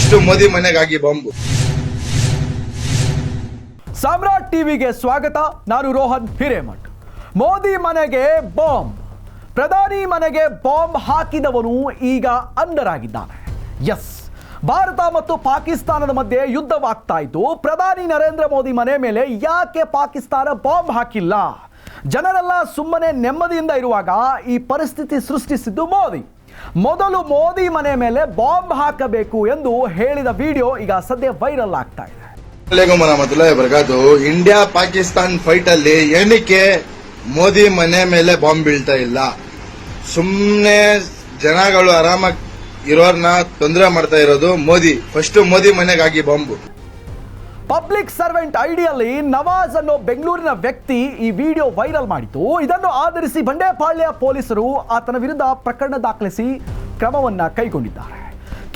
First Modi ಮನೆಗಾಗಿ bomb. Samrat ಟಿವಿಗೆ ಸ್ವಾಗತ. ನಾನು ರೋಹನ್ ಹಿರೇಮಠ್. ಮೋದಿ ಮನೆಗೆ ಬಾಂಬ್. ಪ್ರಧಾನಿ ಮನೆಗೆ ಬಾಂಬ್ ಹಾಕಿದವನು ಈಗ ಅಂಡರಾಗಿದ್ದಾನೆ ಎಸ್. ಭಾರತ ಮತ್ತು ಪಾಕಿಸ್ತಾನದ ಮಧ್ಯೆ ಯುದ್ಧವಾಗ್ತಾ ಇತ್ತು. ಪ್ರಧಾನಿ ನರೇಂದ್ರ ಮೋದಿ ಮನೆ ಮೇಲೆ ಯಾಕೆ ಪಾಕಿಸ್ತಾನ ಬಾಂಬ್ ಹಾಕಿಲ್ಲ? ಜನರೆಲ್ಲ ಸುಮ್ಮನೆ ನೆಮ್ಮದಿಯಿಂದ ಇರುವಾಗ ಈ ಪರಿಸ್ಥಿತಿ ಸೃಷ್ಟಿಸಿದ್ದು ಮೋದಿ. ಮೊದಲು ಮೋದಿ ಮನೆ ಮೇಲೆ ಬಾಂಬ್ ಹಾಕಬೇಕು ಎಂದು ಹೇಳಿದ ವಿಡಿಯೋ ಈಗ ಸದ್ಯ ವೈರಲ್ ಆಗ್ತಾ ಇದೆ. ಇಂಡಿಯಾ ಪಾಕಿಸ್ತಾನ್ ಫೈಟ್ ಅಲ್ಲಿ ಏನಕ್ಕೆ ಮೋದಿ ಮನೆ ಮೇಲೆ ಬಾಂಬ್ ಬೀಳ್ತಾ ಇಲ್ಲ. ಸುಮ್ಮನೆ ಜನಗಳು ಆರಾಮಾಗಿ ಇರೋರ್ನ ತೊಂದರೆ ಮಾಡ್ತಾ ಇರೋದು ಮೋದಿ. ಫಸ್ಟ್ ಮೋದಿ ಮನೆಗಾಗಿ ಬಾಂಬು. ಪಬ್ಲಿಕ್ ಸರ್ವೆಂಟ್ ಐಡಿಯಲ್ಲಿ ನವಾಜ್ ಅನ್ನೋ ಬೆಂಗಳೂರಿನ ವ್ಯಕ್ತಿ ಈ ವಿಡಿಯೋ ವೈರಲ್ ಮಾಡಿತು ಇದನ್ನು ಆಧರಿಸಿ ಬಂಡೇಪಾಳ್ಯ ಪೊಲೀಸರು ಆತನ ವಿರುದ್ಧ ಪ್ರಕರಣ ದಾಖಲಿಸಿ ಕ್ರಮವನ್ನ ಕೈಗೊಂಡಿದ್ದಾರೆ.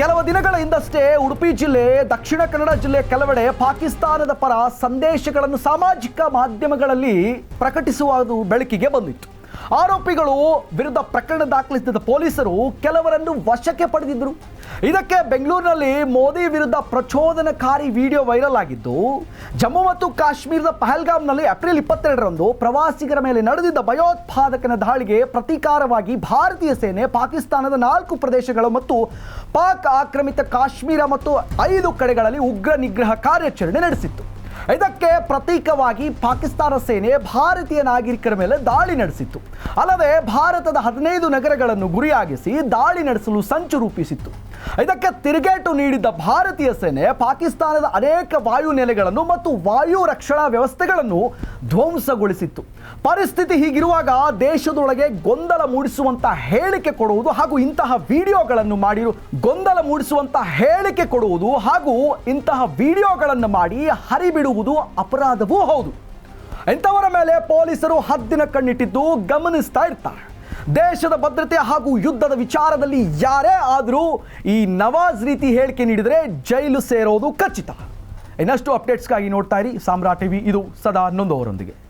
ಕೆಲವು ದಿನಗಳ ಹಿಂದಷ್ಟೇ ಉಡುಪಿ ಜಿಲ್ಲೆ, ದಕ್ಷಿಣ ಕನ್ನಡ ಜಿಲ್ಲೆ ಕೆಲವೆಡೆ ಪಾಕಿಸ್ತಾನದ ಪರ ಸಂದೇಶಗಳನ್ನು ಸಾಮಾಜಿಕ ಮಾಧ್ಯಮಗಳಲ್ಲಿ ಪ್ರಕಟಿಸುವುದು ಬೆಳಕಿಗೆ ಬಂದಿತ್ತು. ಆರೋಪಿಗಳು ವಿರುದ್ಧ ಪ್ರಕರಣ ದಾಖಲಿಸಿದ ಪೊಲೀಸರು ಕೆಲವರನ್ನು ವಶಕ್ಕೆ ಪಡೆದಿದ್ದರು. ಇದಕ್ಕೆ ಬೆಂಗಳೂರಿನಲ್ಲಿ ಮೋದಿ ವಿರುದ್ಧ ಪ್ರಚೋದನಕಾರಿ ವಿಡಿಯೋ ವೈರಲ್ ಆಗಿದ್ದು, ಜಮ್ಮು ಮತ್ತು ಕಾಶ್ಮೀರದ ಪಹಲ್ಗಾಮ್ನಲ್ಲಿ ಏಪ್ರಿಲ್ ಇಪ್ಪತ್ತೆರಡರಂದು ಪ್ರವಾಸಿಗರ ಮೇಲೆ ನಡೆದಿದ್ದ ಭಯೋತ್ಪಾದಕನ ದಾಳಿಗೆ ಪ್ರತೀಕಾರವಾಗಿ ಭಾರತೀಯ ಸೇನೆ ಪಾಕಿಸ್ತಾನದ ನಾಲ್ಕು ಪ್ರದೇಶಗಳು ಮತ್ತು ಪಾಕ್ ಆಕ್ರಮಿತ ಕಾಶ್ಮೀರ ಮತ್ತು ಐದು ಕಡೆಗಳಲ್ಲಿ ಉಗ್ರ ನಿಗ್ರಹ ಕಾರ್ಯಾಚರಣೆ ನಡೆಸಿತ್ತು. ಇದಕ್ಕೆ ಪ್ರತೀಕವಾಗಿ ಪಾಕಿಸ್ತಾನ ಸೇನೆ ಭಾರತೀಯ ನಾಗರಿಕರ ಮೇಲೆ ದಾಳಿ ನಡೆಸಿತ್ತು. ಅಲ್ಲದೆ ಭಾರತದ ಹದಿನೈದು ನಗರಗಳನ್ನು ಗುರಿಯಾಗಿಸಿ ದಾಳಿ ನಡೆಸಲು ಸಂಚು ರೂಪಿಸಿತ್ತು. ಇದಕ್ಕೆ ತಿರುಗೇಟು ನೀಡಿದ್ದ ಭಾರತೀಯ ಸೇನೆ ಪಾಕಿಸ್ತಾನದ ಅನೇಕ ವಾಯು ನೆಲೆಗಳನ್ನು ಮತ್ತು ವಾಯು ರಕ್ಷಣಾ ವ್ಯವಸ್ಥೆಗಳನ್ನು ಧ್ವಂಸಗೊಳಿಸಿತ್ತು. ಪರಿಸ್ಥಿತಿ ಹೀಗಿರುವಾಗ ದೇಶದೊಳಗೆ ಗೊಂದಲ ಮೂಡಿಸುವಂತ ಹೇಳಿಕೆ ಕೊಡುವುದು ಹಾಗೂ ಇಂತಹ ವಿಡಿಯೋಗಳನ್ನು ಮಾಡಿರು ಗೊಂದಲ ಮೂಡಿಸುವಂತ ಹೇಳಿಕೆ ಕೊಡುವುದು ಹಾಗೂ ಇಂತಹ ವಿಡಿಯೋಗಳನ್ನು ಮಾಡಿ ಹರಿಬಿಡುವುದು ಅಪರಾಧವೂ ಹೌದು. ಇಂಥವರ ಮೇಲೆ ಪೊಲೀಸರು ಹದ್ದಿನ ಕಣ್ಣಿಟ್ಟಿದ್ದು ಗಮನಿಸ್ತಾ ಇರ್ತಾರೆ. ದೇಶದ ಭದ್ರತೆ ಹಾಗೂ ಯುದ್ಧದ ವಿಚಾರದಲ್ಲಿ ಯಾರೇ ಆದರೂ ಈ ನವಾಜ್ ರೀತಿ ಹೇಳಿಕೆ ನೀಡಿದರೆ ಜೈಲು ಸೇರೋದು ಖಚಿತ. ಇನ್ನಷ್ಟು ಅಪ್ಡೇಟ್ಸ್ಗಾಗಿ ನೋಡ್ತಾ ಇರಿ. ಸಾಮ್ರಾಟ್ ಟಿವಿ, ಇದು ಸದಾ ನೊಂದವರೊಂದಿಗೆ